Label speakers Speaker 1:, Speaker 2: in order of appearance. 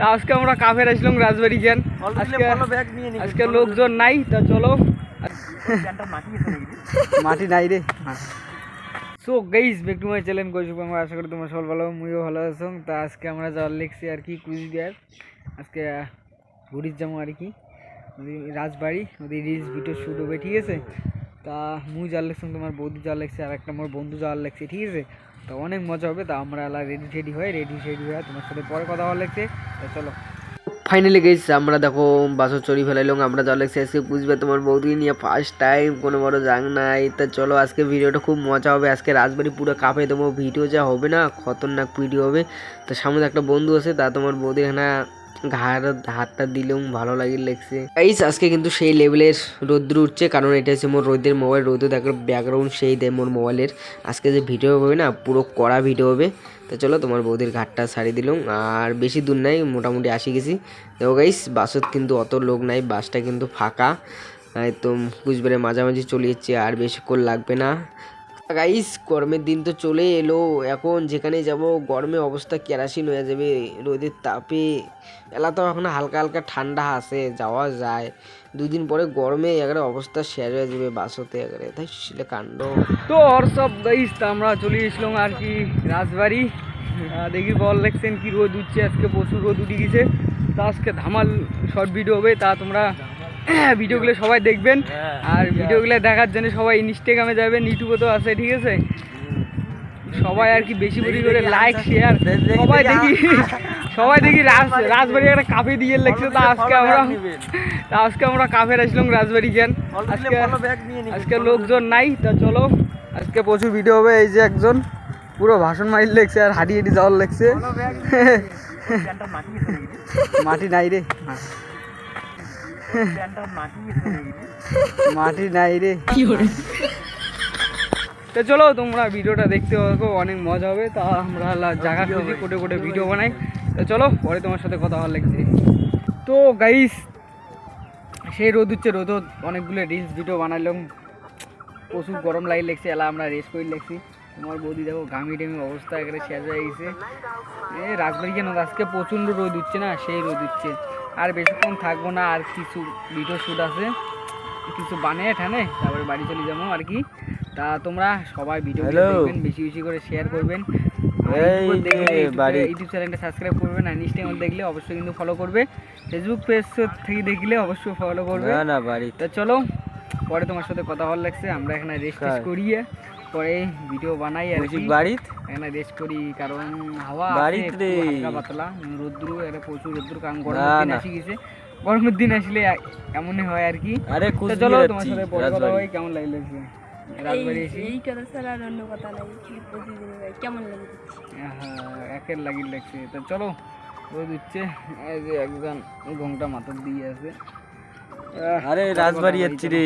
Speaker 1: তা আজকে আমরা কাফের আসলাম রাজবাড়ি জ্ঞান আজকে আজকে লোকজন নাই তা চলো। মাটি নাই রে। So guys back to my channel আমরা আশা করি তোমরা সবাই ভালো মুইও ভালো আছো। তা আজকে আমরা যাওয়ার লেগছি আর কি কুচবিহার। আজকে ঘুরির যাব আর কি। রাজবাড়ি ওদের রিলস ভিডিও শ্যুট হবে ঠিক আছে? তা মুই যাওয়ার লেগছি, তোমার বৌদি যাওয়ার লেগছে, আর একটা আমার বন্ধু যাওয়ার লেগছে, ঠিক আছে? তো অনেক মজা হবে, তা আমরা রেডি টেডি হয়ে রেডি টেডি হয়ে তোমার সাথে পরে কথা হওয়ার লেগছে, তো চলো।
Speaker 2: ফাইনালি গেছি আমরা দেখো, বাসর চড়ি ফেলাইলাম, আমরা লাগছে, আজকে বুঝবে তোমার বৌদি নিয়ে ফার্স্ট টাইম কোনো বড় জাং নাই। তা চলো, আজকে ভিডিওটা খুব মজা হবে, আজকে রাজবাড়ি পুরো কাঁপে দেবো ভিডিও যা হবে না, খতরনাক ভিডিও হবে। তো সামনে একটা বন্ধু আছে, তা তোমার বৌদি এখানে ঘাড়, হাতটা দিলেও ভালো লাগে লেগছে। গাইস আজকে কিন্তু সেই লেভেলের রোদ্র উঠছে, কারণ এটা হচ্ছে মোর রোদের মোবাইল রোদ দেখো ব্যাকগ্রাউন্ড সেই দেয় মোর মোবাইলের আজকে যে ভিডিও হবে না, পুরো কড়া ভিডিও হবে। তো চলো, তোমার বৌদির ঘাটটা ছাড়ি দিলাম। আর বেশি দূর নাই, মোটামুটি আসি গেছি। দেখো গাইস বাসত কিন্তু অত লোক নাই, বাসটা কিন্তু ফাঁকা। একদম কুচবিহারে মাঝামাঝি চলে যাচ্ছে আর বেশিক্ষণ লাগবে না। গাইস, গরমের দিন তো চলে এলো। এখন যেখানে যাব, গরমে অবস্থা কেরাসিন হয়ে যাবে, রোদের তাপে। এলা তো এখন হালকা হালকা ঠান্ডা আসে যাওয়া যায়। দুদিন পরে গরমে এগারে অবস্থা শেয়ার হয়ে যাবে বাসতে এগারে তাই শিলে কাণ্ড।
Speaker 1: তো আর সব গাইস আমরা চলে এসলাম আর কি রাজবাড়ি। দেখি বল দেখছেন কি রোদ উঠছে, আজকে প্রচুর রোদ উঠে গেছে। তা আজকে ধামাল শর্ট ভিডিও হবে, তা তোমরা ভিডিওগুলো সবাই দেখবেন। আর ভিডিওগুলো দেখার জন্য সবাই ইনস্টাগ্রামে যাবেন ইউটিউবে তো আছে ঠিক আছে? সবাই আর কি বেশি বেশি করে লাইক শেয়ার সবাই দেখি সবাই দেখি রাজ রাজবাড়ি একটা কাফে দিয়ে লাগছে তা আজকে আমরা তা আজকে আমরা কাফের আসলাম রাজবাড়ি জ্ঞান আজকে আজকে লোকজন নাই তা চলো। আজকে প্রচুর ভিডিও হবে এই যে একজন। পুরো ভাষণ মারির লেগছে আর হাঁটি হাঁটি যাওয়ার লেগছে মাটি নাই রে। মাটি নাই রে। তো চলো তোমরা ভিডিওটা দেখতে পাবো অনেক মজা হবে। তা আমরা জায়গা খুঁজি কোটে কোটে ভিডিও বানাই। তো চলো পরে তোমার সাথে কথা হওয়ার লাগছে। তো গাইস সেই রোদ উঠছে রোদ অনেকগুলো রিলস ভিডিও বানালাম প্রচুর গরম লাগে লেগছে এলা আমরা রেস্ট করে লেগছি। তোমার বৌদি দেখো ঘামি টামি অবস্থা একেবারে শেষ হয়ে গেছে। এ রাজবাড়ি কেন? আজকে প্রচণ্ড রোদ উঠছে না? সেই রোদ উঠছে আর বেশিক্ষণ থাকব না আর কিছু ভিডিও শ্যুট আছে। কিছু বানিয়ে ঠানে তারপরে বাড়ি চলে যাব আর কি। তা তোমরা সবাই ভিডিও দেখবেন বেশি বেশি করে শেয়ার করবেন। ইউটিউব চ্যানেলটা সাবস্ক্রাইব করবেন আর ইনস্টাগ্রাম দেখলে অবশ্যই কিন্তু ফলো করবে। ফেসবুক পেজ থেকে দেখলে অবশ্যই ফলো করবে।
Speaker 2: না বাড়ি
Speaker 1: তা চলো পরে তোমার সাথে কথা ভালো লাগছে আমরা এখানে রেস্ট করিয়ে পরে ভিডিও বানাই আর কি।
Speaker 2: বাড়িত?
Speaker 1: এখানে রেস্ট করি কারণ হাওয়া
Speaker 2: বাড়িতে রে।
Speaker 1: হালকা পাতলা রোদ্র এটা প্রচুর রোদ্র কারণ
Speaker 2: না,
Speaker 1: গরমের দিন আসি গেছে। গরমের দিন আসলে এমনই হয় আর কি।
Speaker 2: আরে
Speaker 1: চলো তোমার সাথে পরে কথা হয় কেমন লাগল
Speaker 3: এই কথা ছাড়া আর অন্য কথা নাই প্রতিদিন কেমন লাগে
Speaker 1: হ্যাঁ একের লাগছে। তো চলো রোদ উঠছে। এই যে একজন ঘোমটা মাথার দিয়ে আছে।
Speaker 2: আরে রাজবাড়ি যাচ্ছি রে।